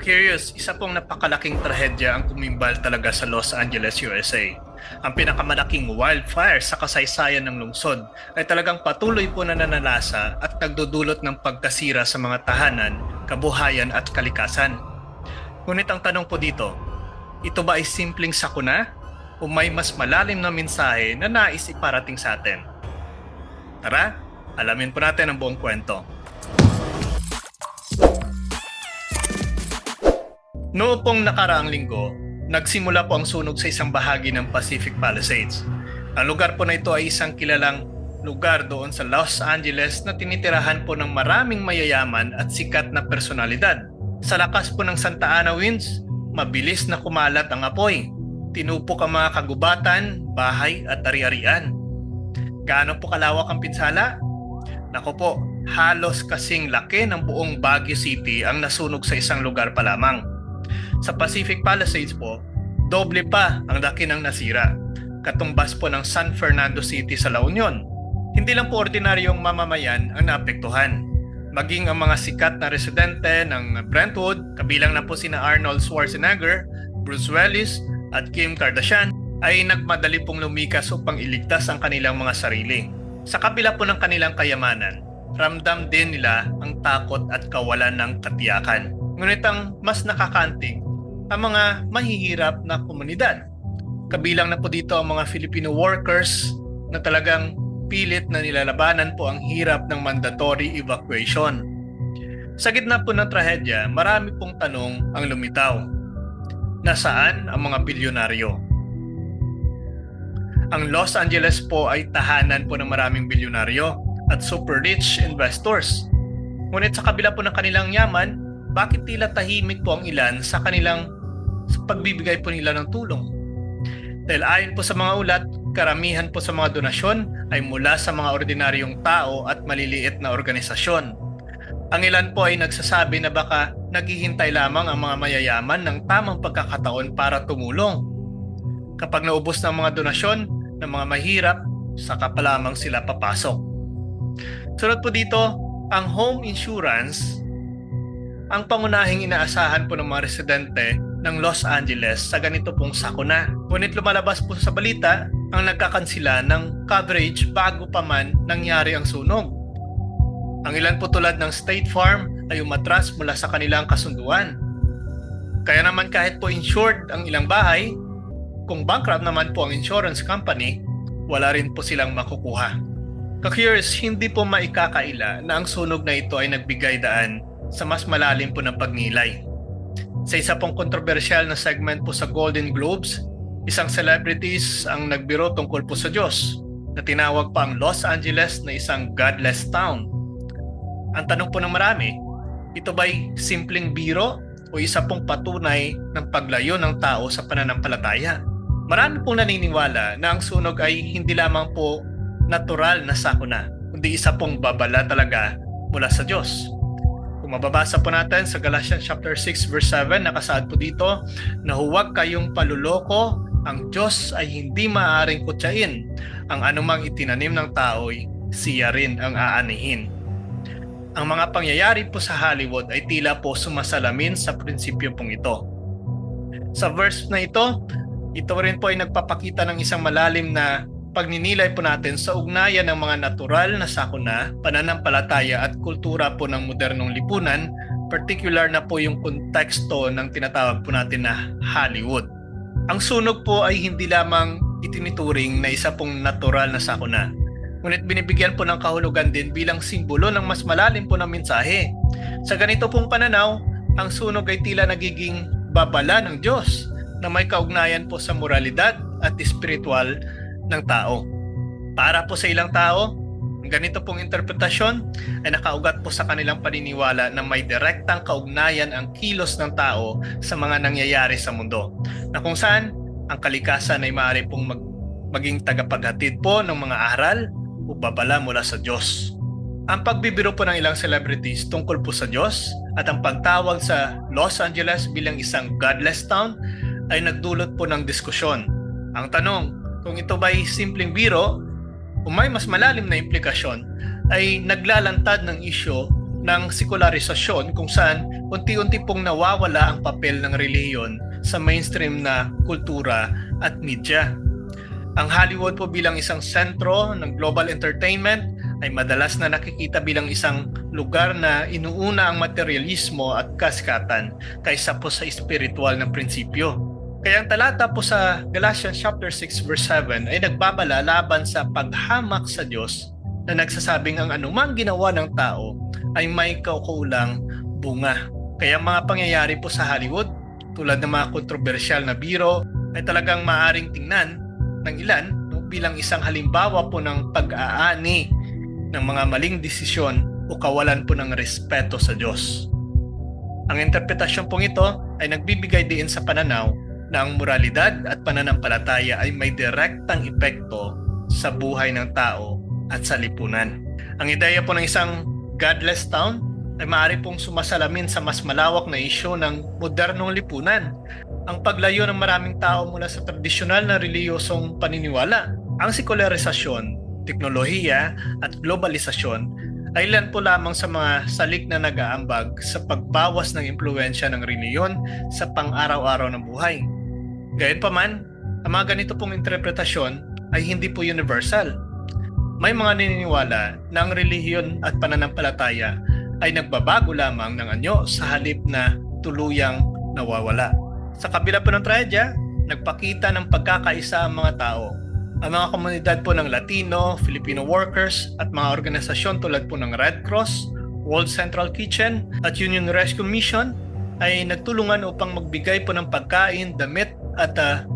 Curious, isa pong napakalaking trahedya ang kumimbal talaga sa Los Angeles, USA. Ang pinakamalaking wildfire sa kasaysayan ng lungsod ay talagang patuloy po na nanalasa at nagdudulot ng pagkasira sa mga tahanan, kabuhayan at kalikasan. Ngunit ang tanong po dito, ito ba ay simpleng sakuna o may mas malalim na mensahe na nais iparating sa atin? Tara, alamin po natin ang buong kwento. Noong pong nakaraang linggo, nagsimula po ang sunog sa isang bahagi ng Pacific Palisades. Ang lugar po na ito ay isang kilalang lugar doon sa Los Angeles na tinitirahan po ng maraming mayayaman at sikat na personalidad. Sa lakas po ng Santa Ana winds, mabilis na kumalat ang apoy. Tinupok ang mga kagubatan, bahay at ari-arian. Gaano po kalawak ang pinsala? Nako po, halos kasing laki ng buong Baguio City ang nasunog sa isang lugar pa lamang. Sa Pacific Palisades po, doble pa ang laki ng nasira. Katumbas po ng San Fernando City sa La Union. Hindi lang po ordinaryong mamamayan ang naapektuhan. Maging ang mga sikat na residente ng Brentwood, kabilang na po sina Arnold Schwarzenegger, Bruce Willis at Kim Kardashian, ay nagmadali pong lumikas upang iligtas ang kanilang mga sarili. Sa kabila po ng kanilang kayamanan, ramdam din nila ang takot at kawalan ng katiyakan. Ngunit ang mas nakakaantig, ang mga mahihirap na komunidad. Kabilang na po dito ang mga Filipino workers na talagang pilit na nilalabanan po ang hirap ng mandatory evacuation. Sa gitna po ng trahedya, marami pong tanong ang lumitaw. Nasaan ang mga bilyonaryo? Ang Los Angeles po ay tahanan po ng maraming bilyonaryo at super rich investors. Ngunit sa kabila po ng kanilang yaman, bakit tila tahimik po ang ilan sa kanilang sa pagbibigay po nila ng tulong? Dahil ayon po sa mga ulat, karamihan po sa mga donasyon ay mula sa mga ordinaryong tao at maliliit na organisasyon. Ang ilan po ay nagsasabi na baka naghihintay lamang ang mga mayayaman ng tamang pagkakataon para tumulong. Kapag naubos ng mga donasyon ng mga mahirap, saka pa lamang sila papasok. Sunod po dito, ang home insurance ang pangunahing inaasahan po ng mga residente ng Los Angeles sa ganito pong sakuna. Ngunit lumalabas po sa balita ang nagkakansila ng coverage bago pa man nangyari ang sunog. Ang ilan po tulad ng State Farm ay umatras mula sa kanilang kasunduan. Kaya naman kahit po insured ang ilang bahay, kung bankrupt naman po ang insurance company, wala rin po silang makukuha. Ka-curious, hindi po maikakaila na ang sunog na ito ay nagbigay daan sa mas malalim po ng pagnilay. Sa isa pong kontrobersyal na segment po sa Golden Globes, isang celebrities ang nagbiro tungkol po sa Diyos na tinawag pa ang Los Angeles na isang godless town. Ang tanong po ng marami, ito ba'y simpleng biro o isa pong patunay ng paglayo ng tao sa pananampalataya? Marami pong naniniwala na ang sunog ay hindi lamang po natural na sakuna, kundi isa pong babala talaga mula sa Diyos. Kung mababasa po natin sa Galatians chapter 6 verse 7, nakasaad po dito na huwag kayong paluloko, ang Diyos ay hindi maaaring kutsain. Ang anumang itinanim ng tao'y siya rin ang aanihin. Ang mga pangyayari po sa Hollywood ay tila po sumasalamin sa prinsipyo pong ito. Sa verse na ito, ito rin po ay nagpapakita ng isang malalim na pagninilay po natin sa ugnayan ng mga natural na sakuna, pananampalataya at kultura po ng modernong lipunan, particular na po yung konteksto ng tinatawag po natin na Hollywood. Ang sunog po ay hindi lamang itinituring na isa pong natural na sakuna, ngunit binibigyan po ng kahulugan din bilang simbolo ng mas malalim po ng mensahe. Sa ganito pong pananaw, ang sunog ay tila nagiging babala ng Diyos na may kaugnayan po sa moralidad at spiritual ng tao. Para po sa ilang tao, ganito pong interpretasyon ay nakaugat po sa kanilang paniniwala na may direktang kaugnayan ang kilos ng tao sa mga nangyayari sa mundo. Na kung saan ang kalikasan ay maaari pong mag, maging tagapaghatid po ng mga aral o babala mula sa Diyos. Ang pagbibiro po ng ilang celebrities tungkol po sa Diyos at ang pagtawag sa Los Angeles bilang isang godless town ay nagdulot po ng diskusyon. Ang tanong, kung ito ba'y simpleng biro o may mas malalim na implikasyon, ay naglalantad ng isyo ng sekularisasyon kung saan unti-unti pong nawawala ang papel ng relihiyon sa mainstream na kultura at media. Ang Hollywood po bilang isang sentro ng global entertainment ay madalas na nakikita bilang isang lugar na inuuna ang materialismo at kaskatan kaysa po sa espiritual na prinsipyo. Kaya ang talata po sa Galatians chapter 6 verse 7 ay nagbabala laban sa paghamak sa Diyos na nagsasabing ang anumang ginawa ng tao ay may kaukulang bunga. Kaya mga pangyayari po sa Hollywood tulad ng mga kontrobersyal na biro ay talagang maaring tingnan ng ilan no, bilang isang halimbawa po ng pag-aani ng mga maling desisyon o kawalan po ng respeto sa Diyos. Ang interpretasyon pong ito ay nagbibigay din sa pananaw ang moralidad at pananampalataya ay may direktang epekto sa buhay ng tao at sa lipunan. Ang ideya po ng isang godless town ay maaari pong sumasalamin sa mas malawak na isyo ng modernong lipunan. Ang paglayo ng maraming tao mula sa tradisyonal na reliyosong paniniwala. Ang sekularisasyon, teknolohiya at globalisasyon ay ilan po lamang sa mga salik na nag-aambag sa pagbawas ng impluensya ng reliyon sa pang-araw-araw ng buhay. Gayunpaman, ang mga ganito pong interpretasyon ay hindi po universal. May mga naniniwala na ang relihiyon at pananampalataya ay nagbabago lamang ng anyo sa halip na tuluyang nawawala. Sa kabila po ng trahedya, nagpakita ng pagkakaisa ang mga tao. Ang mga komunidad po ng Latino, Filipino workers at mga organisasyon tulad po ng Red Cross, World Central Kitchen at Union Rescue Mission ay nagtulungan upang magbigay po ng pagkain, damit at uh,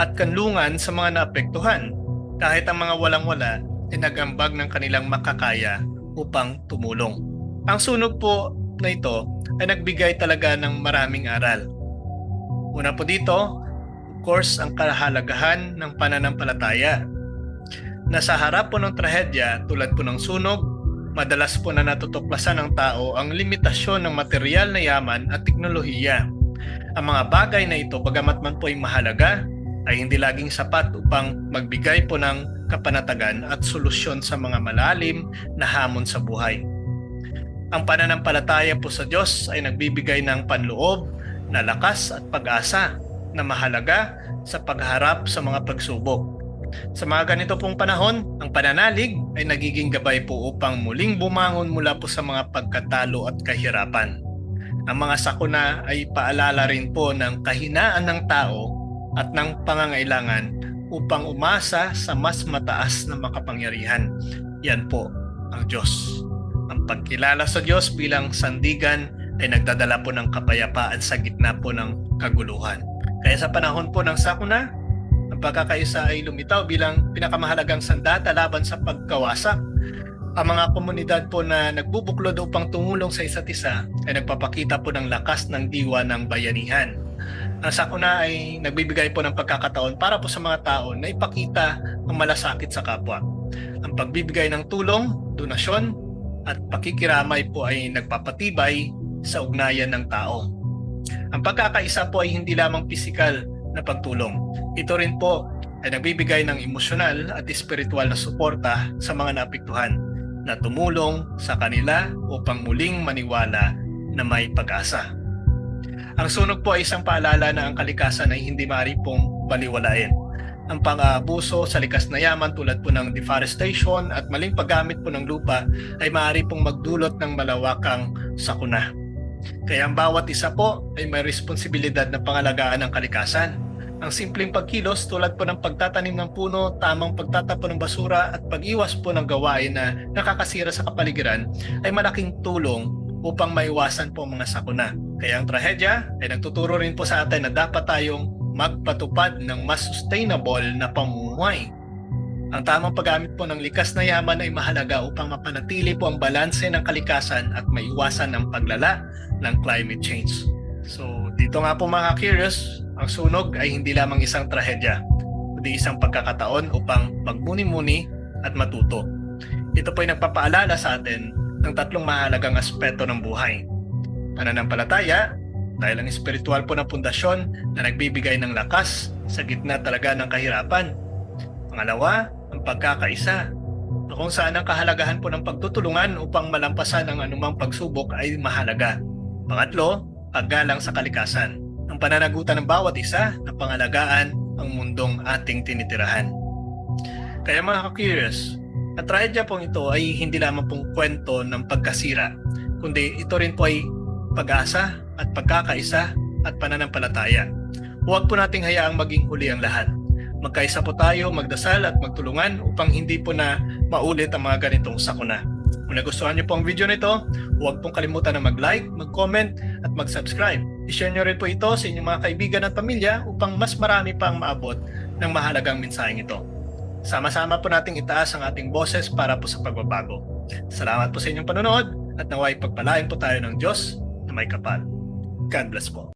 at kanlungan sa mga naapektuhan. Kahit ang mga walang-wala ay nagambag ng kanilang makakaya upang tumulong. Ang sunog po na ito ay nagbigay talaga ng maraming aral. Una po dito, of course, ang kahalagahan ng pananampalataya. Nasa harap po ng trahedya tulad po ng sunog, madalas po na natutuklasan ng tao ang limitasyon ng material na yaman at teknolohiya. Ang mga bagay na ito, bagamat man po ay mahalaga, ay hindi laging sapat upang magbigay po ng kapanatagan at solusyon sa mga malalim na hamon sa buhay. Ang pananampalataya po sa Diyos ay nagbibigay ng panloob na lakas at pag-asa na mahalaga sa pagharap sa mga pagsubok. Sa mga ganito pong panahon, ang pananalig ay nagiging gabay po upang muling bumangon mula po sa mga pagkatalo at kahirapan. Ang mga sakuna ay paalala rin po ng kahinaan ng tao at ng pangangailangan upang umasa sa mas mataas na makapangyarihan. Yan po ang Diyos. Ang pagkilala sa Diyos bilang sandigan ay nagdadala po ng kapayapaan sa gitna po ng kaguluhan. Kaya sa panahon po ng sakuna, ang pagkakaisa ay lumitaw bilang pinakamahalagang sandata laban sa pagkawasak. Ang mga komunidad po na nagbubuklod upang tumulong sa isa't isa ay nagpapakita po ng lakas ng diwa ng bayanihan ang sakuna ay nagbibigay po ng pagkakataon para po sa mga tao na ipakita ang malasakit sa kapwa. Ang pagbibigay ng tulong, donasyon, at pakikiramay po ay nagpapatibay sa ugnayan ng tao. Ang pagkakaisa po ay hindi lamang pisikal na pagtulong. Ito rin po ay nagbibigay ng emosyonal at espiritual na suporta sa mga naapektuhan na tumulong sa kanila upang muling maniwala na may pag-asa. Ang sunog po ay isang paalala na ang kalikasan ay hindi maaari pong baliwalain. Ang pang-aabuso sa likas na yaman tulad po ng deforestation at maling paggamit po ng lupa ay maaari pong magdulot ng malawakang sakuna. Kaya ang bawat isa po ay may responsibilidad na pangalagaan ng kalikasan. Ang simpleng pagkilos tulad po ng pagtatanim ng puno, tamang pagtatapon ng basura at pag-iwas po ng gawain na nakakasira sa kapaligiran ay malaking tulong upang maiwasan po mga sakuna. Kaya ang trahedya ay nagtuturo rin po sa atin na dapat tayong magpatupad ng mas sustainable na pamumuhay. Ang tamang paggamit po ng likas na yaman ay mahalaga upang mapanatili po ang balanse ng kalikasan at maiwasan ang paglala ng climate change. So dito nga po mga curious, ang sunog ay hindi lamang isang trahedya, kundi isang pagkakataon upang magmuni-muni at matuto. Ito po ay nagpapaalala sa atin ng tatlong mahalagang aspeto ng buhay. Pananampalataya, dahil ang espiritual po ng pundasyon na nagbibigay ng lakas sa gitna talaga ng kahirapan. Pangalawa, ang pagkakaisa. na kung saan ang kahalagahan po ng pagtutulungan upang malampasan ang anumang pagsubok ay mahalaga. Pangatlo, paggalang sa kalikasan. Ang pananagutan ng bawat isa na pangalagaan ang mundong ating tinitirahan. Kaya mga ka-curious, ang trahedya pong ito ay hindi lamang pong kwento ng pagkasira, kundi ito rin po ay pag-asa at pagkakaisa at pananampalataya. Huwag po nating hayaang maging huli ang lahat. Magkaisa po tayo, magdasal at magtulungan upang hindi po na maulit ang mga ganitong sakuna. Kung nagustuhan niyo po ang video nito, huwag pong kalimutan na mag-like, mag-comment at mag-subscribe. I-share niyo rin po ito sa inyong mga kaibigan at pamilya upang mas marami pang maabot ng mahalagang mensaheng ito. Sama-sama po nating itaas ang ating boses para po sa pagbabago. Salamat po sa inyong panonood at naway pagpalain po tayo ng Diyos na may kapal. God bless po.